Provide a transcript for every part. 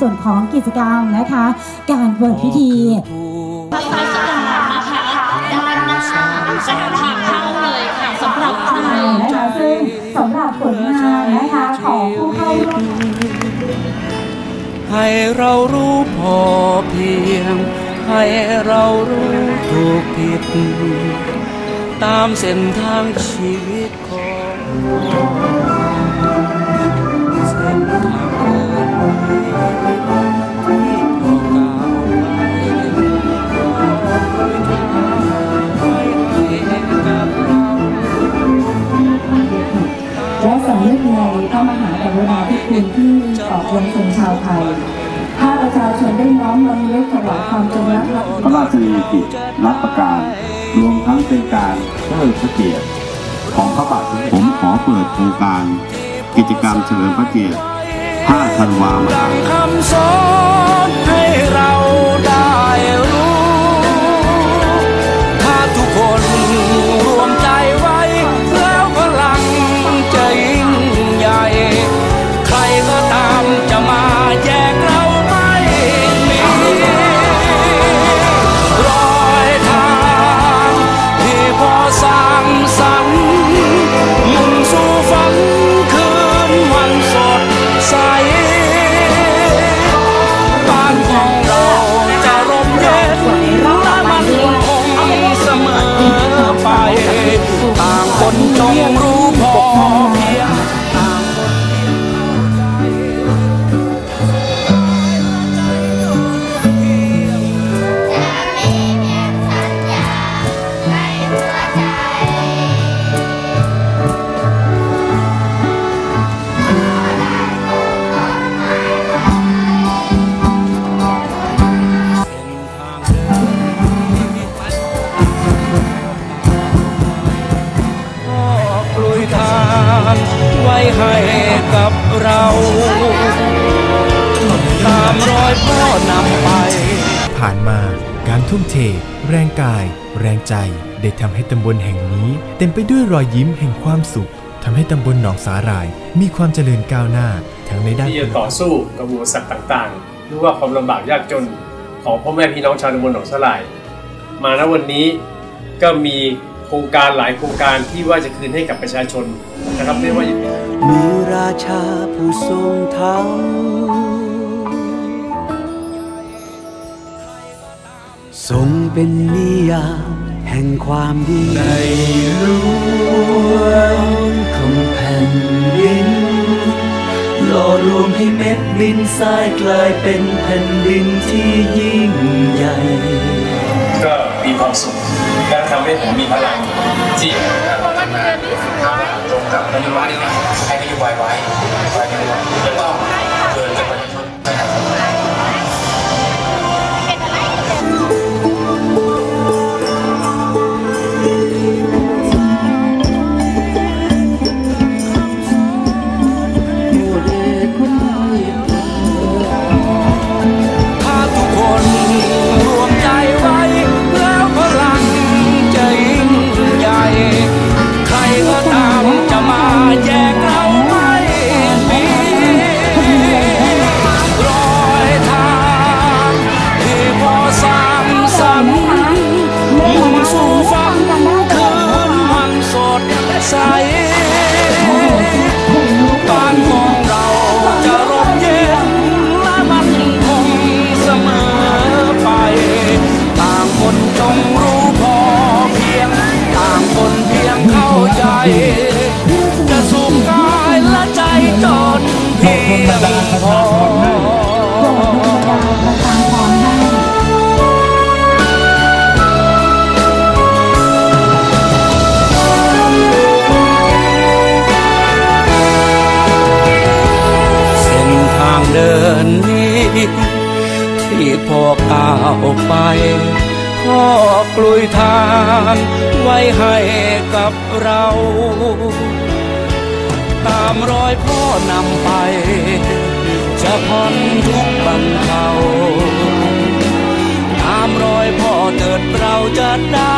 ส่วนของกิจกรรมนะคะ การเปิดพิธีราชการนะคะด้านหน้าจะทางเข้าเลยค่ะสำหรับใครนะคะซึ่งสำหรับผลงานนะคะของผู้เข้าร่วมให้เรารู้พอเพียง ให้เรารู้ถูกผิด ตามเส้นทางชีวิตของ รุณาธิคุณที่ต่อปวงชนชาวไทยถ้าประชาชนได้น้อมรำลึกถวายความจงรักภักดีพระราชนียกิจรับประการรวมทั้งเป็นการเทิดพระเกียรติของพระบาทสมเด็จผมขอเปิดโครงการกิจกรรมเฉลิมพระเกียรติ 5 ธันวาคม นจงรู้พอเพียง ไว้ให้กับเราตามรอยพ่อนำไป ผ่านมาการทุ่มเท แรงกาย แรงใจ ได้ทำให้ตำบลแห่งนี้ เต็มไปด้วยรอยยิ้มแห่งความสุขทำให้ตำบลหนองสาหร่าย มีความเจริญก้าวหน้าทั้งในด้านที่จะต่อสู้กับอุปสรรคต่างๆไม่ว่าความลำบากยากจนของพ่อแม่พี่น้องชาวตำบลหนองสลาย มาณวันนี้ก็มี โครงการหลายโครงการที่ว่าจะคืนให้กับประชาชนนะครับไม่ว่าจะมีราชาผู้ทรงธรรมทรงเป็นนิยามแห่งความดีในหลวงของแผ่นดินหล่อรวมให้เม็ดดินทรายกลายเป็นแผ่นดินที่ยิ่งใหญ่ ก็มีความสุข ทำให้ผมมีพลังที่จะทำงานตรงกับนโยบายนี้ให้นโยบายไว้ไว้กันแล้ว เพียงพอโปรดดลบันดาลประทานพรให้เส้นทางเดินนี้ ที่พ่อก้าวไปพ่อกลุยทางไว้ให้กับเรา ตามรอยพ่อนำไป จะพ้นทุกบรรเทาตามรอยพ่อเถิดเราจะได้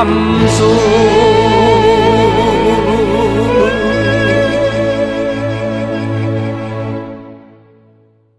come soon.